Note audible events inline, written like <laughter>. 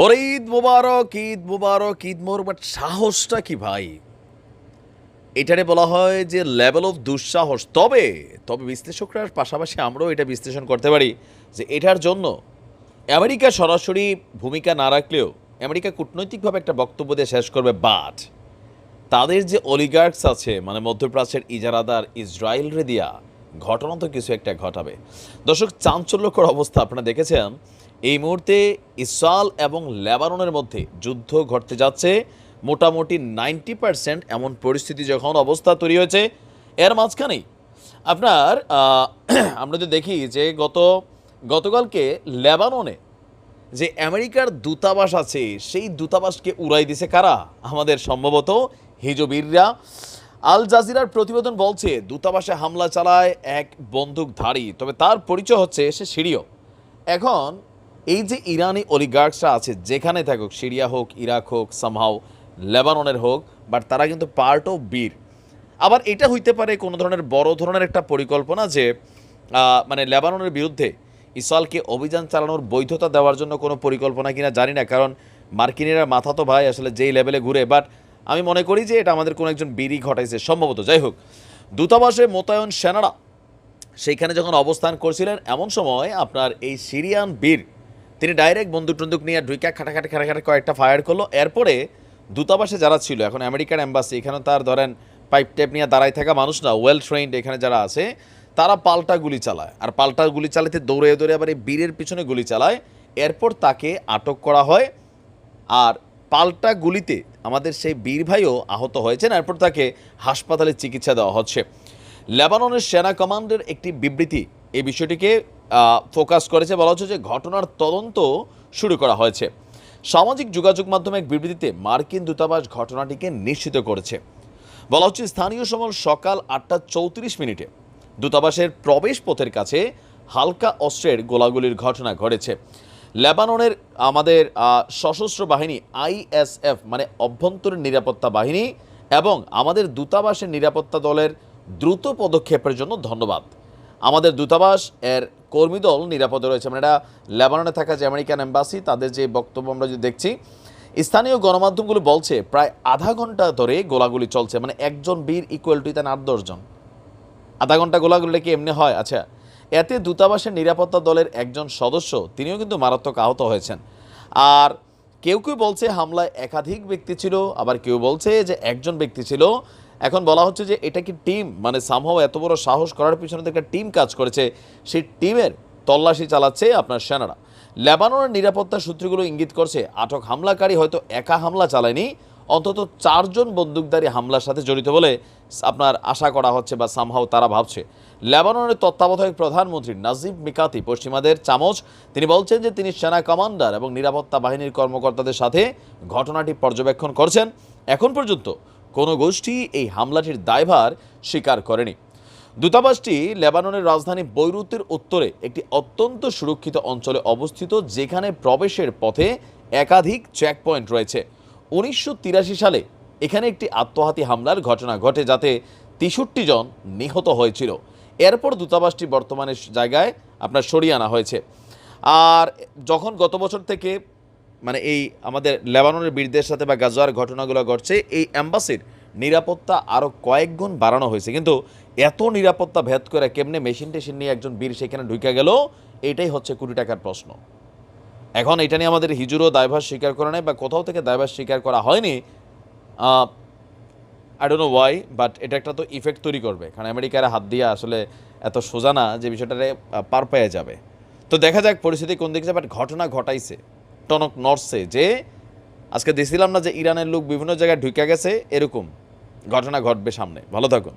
ওরে ঈদ মুবারক ঈদ মুবারক, ঈদ মোর, বাট সাহসটা কি ভাই? এটারে বলা হয় যে লেভেল অফ দুঃসাহস। তবে তবে বিশ্লেষকরার পাশাপাশি আমরাও এটা বিশ্লেষণ করতে পারি যে এটার জন্য আমেরিকা সরাসরি ভূমিকা না রাখলেও আমেরিকা কূটনৈতিকভাবে একটা বক্তব্য দিয়ে শেষ করবে বাট তাদের যে অলিগার্কস আছে মানে মধ্যপ্রাচ্যের ইজারাদার ইসরায়েল রে দিয়া, ঘটনা তো কিছু একটা ঘটাবে। দর্শক, চাঞ্চল্যকর অবস্থা, আপনারা দেখেছেন? এই মুহূর্তে ইসরায়েল এবং লেবাননের মধ্যে যুদ্ধ ঘটতে যাচ্ছে। মোটামুটি নাইনটি পার্সেন্ট এমন পরিস্থিতি যখন অবস্থা তৈরি হয়েছে, এর মাঝখানেই। আপনার <clears throat> আমরা যদি দেখি যে গত, গতকালকে লেবাননে যে আমেরিকার দূতাবাস আছে, সেই দূতাবাসকে উড়াই দিছে কারা? আমাদের সম্ভবত হিজবীররা। আল জাজিরার প্রতিবেদন বলছে, দূতাবাসে হামলা চালায় এক বন্দুকধারী, তবে তার পরিচয় হচ্ছে সে সিরিয়। এখন এই যে ইরানি অলিগার্কসরা আছে, যেখানে থাকুক, সিরিয়া হোক, ইরাক হোক সামহাও লেবাননের হোক বাট তারা কিন্তু পার্ট অফ বীর। আবার এটা হইতে পারে কোনো ধরনের বড় ধরনের একটা পরিকল্পনা যে মানে লেবাননের বিরুদ্ধে ইসরায়েলকে অভিযান চালানোর বৈধতা দেওয়ার জন্য কোনো পরিকল্পনা কিনা জানি না, কারণ মার্কিনীরা মাথা তো ভাই আসলে যেই লেভেলে ঘুরে বাট আমি মনে করি যে এটা আমাদের কোনো একজন বীরই ঘটাইছে সম্ভবত। যাই হোক, দূতাবাসে মোতায়েন সেনারা সেইখানে যখন অবস্থান করছিলেন, এমন সময় আপনার এই সিরিয়ান বীর তিনি ডাইরেক্ট বন্দুক টন্দুক নিয়ে ঢুইকা খাটাখাটি খাটাখাটি কয়েকটা ফায়ার করল। এরপরে দূতাবাসে যারা ছিল, এখন আমেরিকার অ্যাম্বাসি এখানে তার ধরেন পাইপ টেপ নিয়ে দাঁড়ায় থাকা মানুষ না ওয়েল ট্রেন্ড এখানে যারা আছে, তারা পাল্টা গুলি চালায়। আর পাল্টা গুলি চালাতে দৌড়ে দৌড়ে আবার এই বীরের পিছনে গুলি চালায়। এরপর তাকে আটক করা হয়। আর পাল্টা গুলিতে আমাদের সেই বীর ভাইও আহত হয়েছেন। এরপর তাকে হাসপাতালে চিকিৎসা দেওয়া হচ্ছে। লেবাননের সেনা কমান্ডের একটি বিবৃতি এই বিষয়টিকে ফোকাস করেছে, বলা হচ্ছে যে ঘটনার তদন্ত শুরু করা হয়েছে। সামাজিক যোগাযোগ মাধ্যমে এক বিবৃতিতে মার্কিন দূতাবাস ঘটনাটিকে নিশ্চিত করেছে। বলা হচ্ছে স্থানীয় সময় সকাল আটটা চৌত্রিশ মিনিটে দূতাবাসের প্রবেশ পথের কাছে হালকা অস্ত্রের গোলাগুলির ঘটনা ঘটেছে। লেবাননের আমাদের সশস্ত্র বাহিনী আইএসএফ মানে অভ্যন্তরীণ নিরাপত্তা বাহিনী এবং আমাদের দূতাবাসের নিরাপত্তা দলের দ্রুত পদক্ষেপের জন্য ধন্যবাদ। আমাদের দূতাবাস এর কর্মীদল নিরাপদে রয়েছে। মানে এটা লেবাননে থাকা যে আমেরিকান এম্বাসি, তাদের যে বক্তব্য আমরা যদি দেখছি, স্থানীয় গণমাধ্যমগুলো বলছে প্রায় আধা ঘণ্টা ধরে গোলাগুলি চলছে। মানে একজন বীর ইকুয়াল টু তেন আট দশজন আধা ঘণ্টা গোলাগুলি কি এমনি হয়? আচ্ছা এতে দূতাবাসের নিরাপত্তা দলের একজন সদস্য, তিনিও কিন্তু মারাত্মক আহত হয়েছেন। আর কেউ কেউ বলছে হামলায় একাধিক ব্যক্তি ছিল, আবার কেউ বলছে যে একজন ব্যক্তি ছিল এখন বলা হচ্ছে যে এটা কি টিম? মানে সামহাও এত বড় সাহস করার পিছনে একটা টিম কাজ করেছে। সেই টিমের তল্লাশি চালাচ্ছে আপনার সেনারা। লেবাননের নিরাপত্তা সূত্রগুলো ইঙ্গিত করছে, আটক হামলাকারী হয়তো একা হামলা চালায়নি, অন্তত চারজন বন্দুকধারী হামলার সাথে জড়িত বলে আপনার আশা করা হচ্ছে বা সামহাও তারা ভাবছে। লেবাননের তত্ত্বাবধায়ক প্রধানমন্ত্রী নাজিব মিকাতি পশ্চিমাদের চামচ, তিনি বলছেন যে তিনি সেনা কমান্ডার এবং নিরাপত্তা বাহিনীর কর্মকর্তাদের সাথে ঘটনাটি পর্যবেক্ষণ করছেন। এখন পর্যন্ত কোনো গোষ্ঠী এই হামলাটির দায়ভার স্বীকার করেনি। দূতাবাসটি লেবাননের রাজধানী বৈরুতের উত্তরে একটি অত্যন্ত সুরক্ষিত অঞ্চলে অবস্থিত, যেখানে প্রবেশের পথে একাধিক চেকপয়েন্ট রয়েছে। উনিশশো তিরাশি সালে এখানে একটি আত্মঘাতী হামলার ঘটনা ঘটে যাতে তেষট্টি জন নিহত হয়েছিল। এরপর দূতাবাসটি বর্তমানে জায়গায় আপনার সরিয়ে আনা হয়েছে। আর যখন গত বছর থেকে মানে এই আমাদের লেবাননের বীরদের সাথে বা গাজার ঘটনাগুলো ঘটছে, এই অ্যাম্বাসির নিরাপত্তা আরও কয়েক গুণ বাড়ানো হয়েছে। কিন্তু এত নিরাপত্তা ভেদ করে কেমনে মেশিন টেশিন নিয়ে একজন বীর সেখানে ঢুকে গেল, এটাই হচ্ছে কোটি টাকার প্রশ্ন। এখন এটা নিয়ে আমাদের হিজুরও দায়ভার স্বীকার করে নেয় বা কোথাও থেকে দায়ভার স্বীকার করা হয়নি। I don't know why but এটা একটা তো ইফেক্ট তৈরি করবে। কারণ আমেরিকার হাত দিয়ে আসলে এত সোজা না যে বিষয়টারে পার পেয়ে যাবে। তো দেখা যাক পরিস্থিতি কোন দিকে বাট ঘটনা ঘটাইছে। টনক নড়ছে যে, আজকে দেখছিলাম না যে ইরানের লোক বিভিন্ন জায়গায় ঢুকে গেছে, এরকম ঘটনা ঘটবে সামনে। ভালো থাকুন।